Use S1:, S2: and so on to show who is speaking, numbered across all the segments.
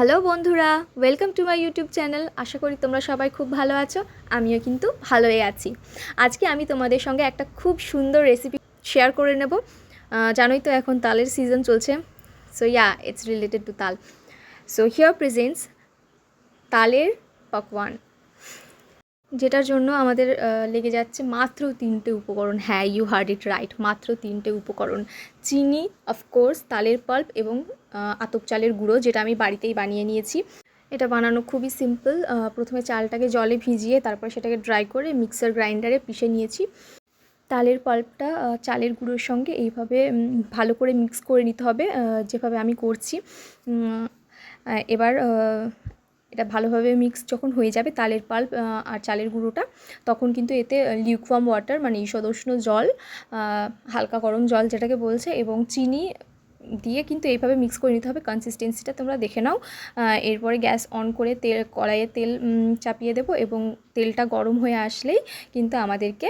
S1: Hello বন্ধুরা welcome to my YouTube channel আশা করি তোমরা সবাই খুব ভালো আছো, আমিও কিন্তু ভালোই আছি। আজকে আমি তোমাদের সঙ্গে একটা খুব সুন্দর রেসিপি শেয়ার করে নেব। জানোই তো এখন তালের সিজন চলছে। So yeah it's related to তাল। সো হিয়ার প্রেজেন্টস তালের পকওয়ান। যেটার জন্য আমাদের লেগে যাচ্ছে মাত্র তিনটে উপকরণ। হ্যাঁ ইউ হার্ড ইট রাইট মাত্র তিনটে উপকরণ। চিনি অফকোর্স তালের পাল্প এবং আতপ চালের গুঁড়ো, যেটা আমি বাড়িতেই বানিয়ে নিয়েছি। এটা বানানো খুবই সিম্পল প্রথমে চালটাকে জলে ভিজিয়ে তারপর সেটাকে ড্রাই করে মিক্সার গ্রাইন্ডারে পিষে নিয়েছি। তালের পাল্পটা চালের গুঁড়োর সঙ্গে এইভাবে ভালো করে মিক্স করে নিতে হবে যেভাবে আমি করছি। এবার এটা ভালোভাবে মিক্স যখন হয়ে যাবে তালের পাল্প আর চালের গুঁড়োটা, তখন কিন্তু এতে লিউকওয়ার্ম ওয়াটার মানে ঈষদুষ্ণ জল হালকা গরম জল যেটাকে বলছে, এবং চিনি দিয়ে কিন্তু এইভাবে মিক্স করে নিতে হবে। কনসিস্টেন্সিটা তোমরা দেখে নাও। এরপরে গ্যাস অন করে তেল, কড়াইয়ে তেল চাপিয়ে দেবো, এবং তেলটা গরম হয়ে আসলেই কিন্তু আমাদেরকে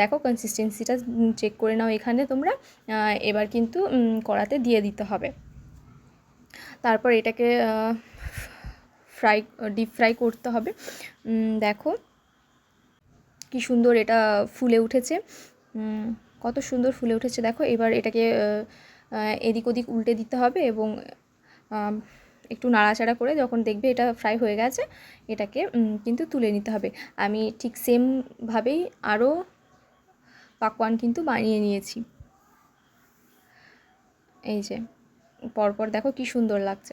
S1: দেখো কনসিস্টেন্সিটা চেক করে নাও এখানে তোমরা। এবার কিন্তু কড়াতে দিয়ে দিতে হবে। তারপর এটাকে ফ্রাই, ডিপ ফ্রাই করতে হবে। দেখো কি সুন্দর এটা ফুলে উঠেছে। কত সুন্দর ফুলে উঠেছে। দেখো, এবার এটাকে এদিক ওদিক উল্টে দিতে হবে এবং একটু নাড়াচাড়া করে যখন দেখবে এটা ফ্রাই হয়ে গেছে, এটাকে কিন্তু তুলে নিতে হবে। আমি ঠিক সেমভাবেই আরও পাকওয়ান কিন্তু বানিয়ে নিয়েছি। এই যে, পরপর দেখো কি সুন্দর লাগছে।